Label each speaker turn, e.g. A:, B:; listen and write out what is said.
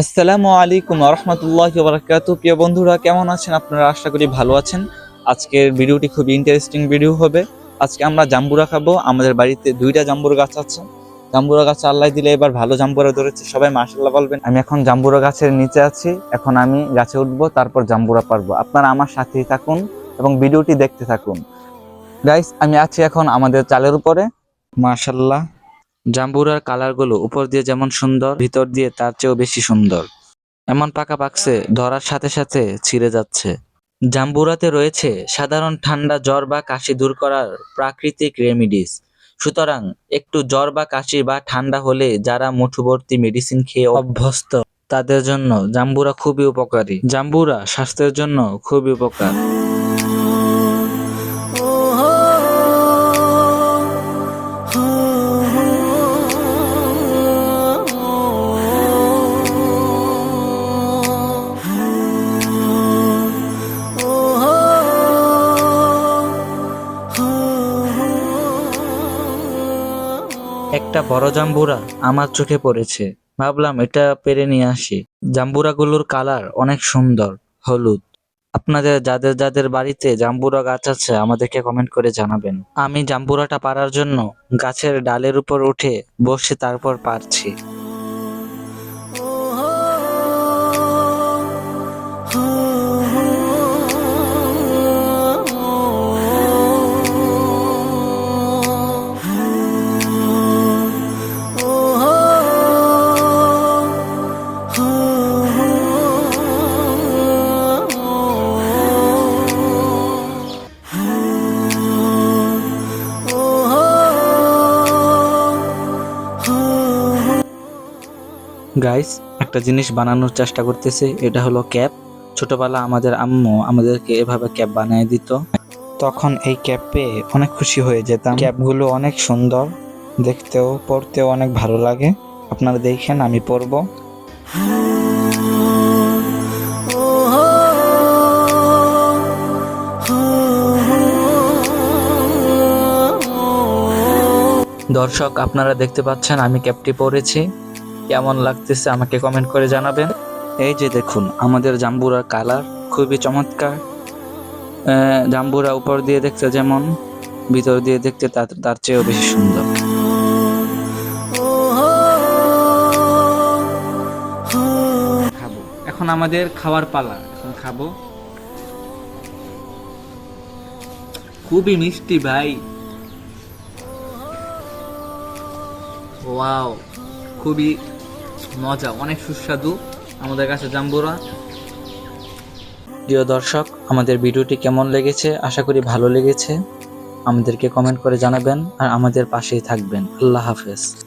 A: আসসালামু আলাইকুম রহমতুল্লাহ বারাকাত প্রিয় বন্ধুরা, কেমন আছেন? আপনারা আশা করি ভালো আছেন। আজকের ভিডিওটি খুবই ইন্টারেস্টিং ভিডিও হবে। আজকে আমরা জাম্বুরা খাব। আমাদের বাড়িতে দুইটা জাম্বুরা গাছ আছে। জাম্বুরা গাছ আল্লাহ দিলে এবার ভালো জাম্বুরা ধরেছে। সবাই মাশাল্লাহ বলবেন, আমি এখন জাম্বুরা গাছের নিচে আছি। এখন আমি গাছে উঠবো, তারপর জাম্বুরা পারব। আপনারা আমার সাথেই থাকুন এবং ভিডিওটি দেখতে থাকুন। গাইস আমি আছি এখন আমাদের চালের উপরে। মাশাল্লাহ জাম্বুরার কালারগুলো উপর দিয়ে যেমন সুন্দর, ভিতর দিয়ে তার চেয়েও বেশি সুন্দর। এমন পাকা পাকছে ধরার সাথে সাথে ছিঁড়ে যাচ্ছে। জাম্বুরাতে রয়েছে সাধারণ ঠান্ডা জ্বর বা কাশি দূর করার প্রাকৃতিক রেমিডিস। সুতরাং একটু জ্বর বা কাশি বা ঠান্ডা হলে যারা মুঠোভর্তি মেডিসিন খেয়ে অভ্যস্ত, তাদের জন্য জাম্বুরা খুবই উপকারী। জাম্বুরা স্বাস্থ্যের জন্য খুবই উপকার। একটা বড় জাম্বুরা আমার চোখে পড়েছে। ভাবলাম এটা পেরে নিয়ে আসি। জাম্বুরাগুলোর কালার অনেক সুন্দর, হলুদ। আপনাদের, যাদের যাদের বাড়িতে জাম্বুরা গাছ আছে, আমাদেরকে কমেন্ট করে জানাবেন। আমি জাম্বুরাটা পারার জন্য গাছের ডালের উপর উঠে বসে তারপর পারছি। গাইস একটা জিনিস বানানোর চেষ্টা করতেছে, এটা হলো ক্যাপ। ছোটবেলা আমাদের আম্মু আমাদেরকে এভাবে ক্যাপ বানিয়ে দিত। তখন এই ক্যাপ পেয়ে অনেক খুশি হয়ে যেতাম। ক্যাপগুলো অনেক সুন্দর, দেখতেও, পরতেও অনেক ভালো লাগে। আপনারা দেখেন, আমি পরবো। দর্শক, আপনারা দেখতে পাচ্ছেন, আমি ক্যাপটি পরেছি। কেমন লাগতেছে আমাকে কমেন্ট করে জানাবেন। এই যে দেখুন আমাদের জাম্বুরার কালার খুবই চমৎকার। জাম্বুরা উপর দিয়ে দেখতে যেমন ভিতর দিয়ে দেখতে তার তার চেয়েও বেশি সুন্দর। খাব। এখন আমাদের খাওয়ার পালা। এখন খাব। খুবই মিষ্টি ভাই। ওয়াও খুবই মজা, অনেক সুস্বাদু। আমাদের কাছে জাম্বুরা। প্রিয় দর্শক, আমাদের ভিডিওটি কেমন লেগেছে? আশা করি ভালো লেগেছে। আমাদেরকে কমেন্ট করে জানাবেন আর আমাদের পাশেই থাকবেন। আল্লাহ হাফেজ।